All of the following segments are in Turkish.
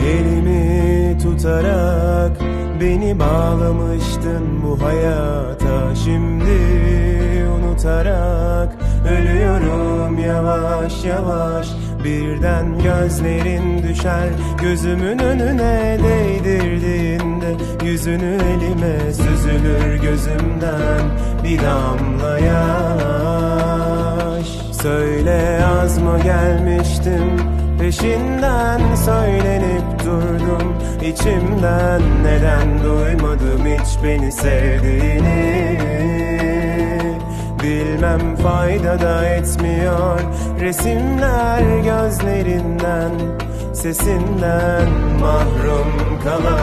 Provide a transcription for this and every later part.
Elimi tutarak beni bağlamıştın bu hayata. Şimdi unutarak ölüyorum yavaş yavaş. Birden gözlerin düşer gözümün önüne değdirdiğinde Yüzünü elime süzülür gözümden bir damla yaş. Söyle az mı gelmiştim Peşinden söylenip durdum. İçimden neden duymadım hiç beni sevdiğini. Bilmem fayda da etmiyor Resimler gözlerinden Sesinden mahrum kalamam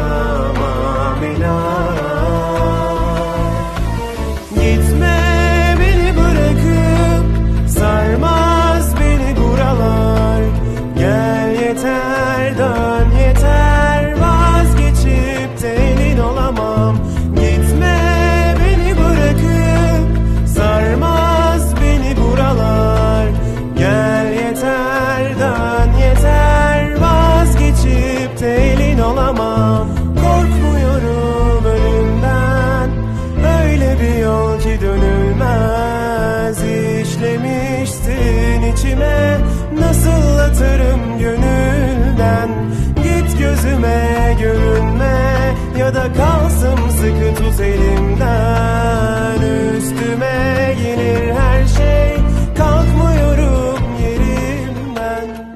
Ya da kalsın sıkı tut elimden. Üstüme gelir her şey Kalkmıyorum yerimden.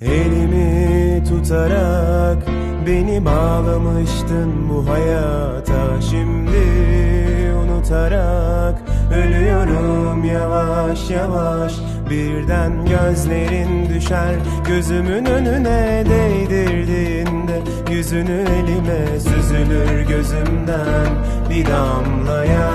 Elimi tutarak beni bağlamıştın bu hayata. Şimdi unutarak ölüyorum yavaş yavaş. Birden gözlerin düşer gözümün önüne değdirdiğinde Yüzünü elime süzülür gözümden bir damla yaş.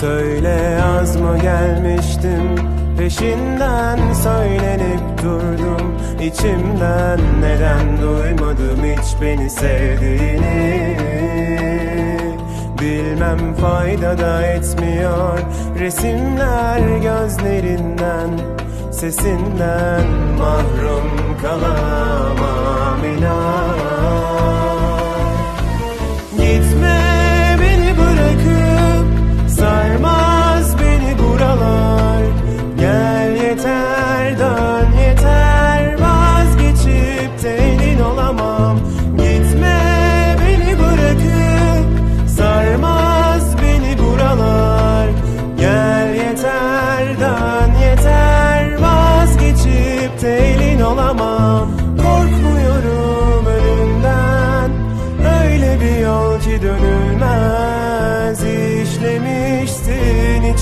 Söyle az mı gelmiştim? Peşinden söylenip durdum. İçimden neden duymadım hiç beni sevdiğini Bilmem fayda da etmiyor? Resimler gözlerinden Sesinden mahrum kalamam inan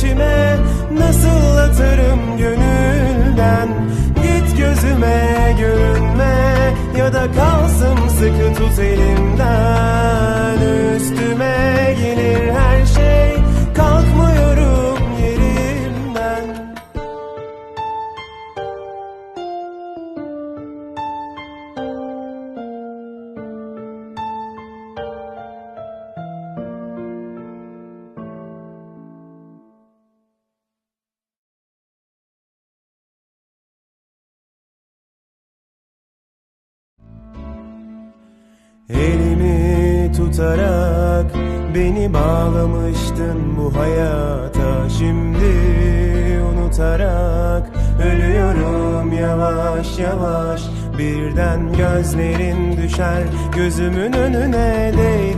içime Nasıl atarım gönülden? Git gözüme görünme Ya da kalsın sıkı tut elimden. Üstüme gelir her şey Elimi tutarak beni bağlamıştın bu hayata. Şimdi unutarak ölüyorum yavaş yavaş. Birden gözlerin düşer gözümün önüne değdi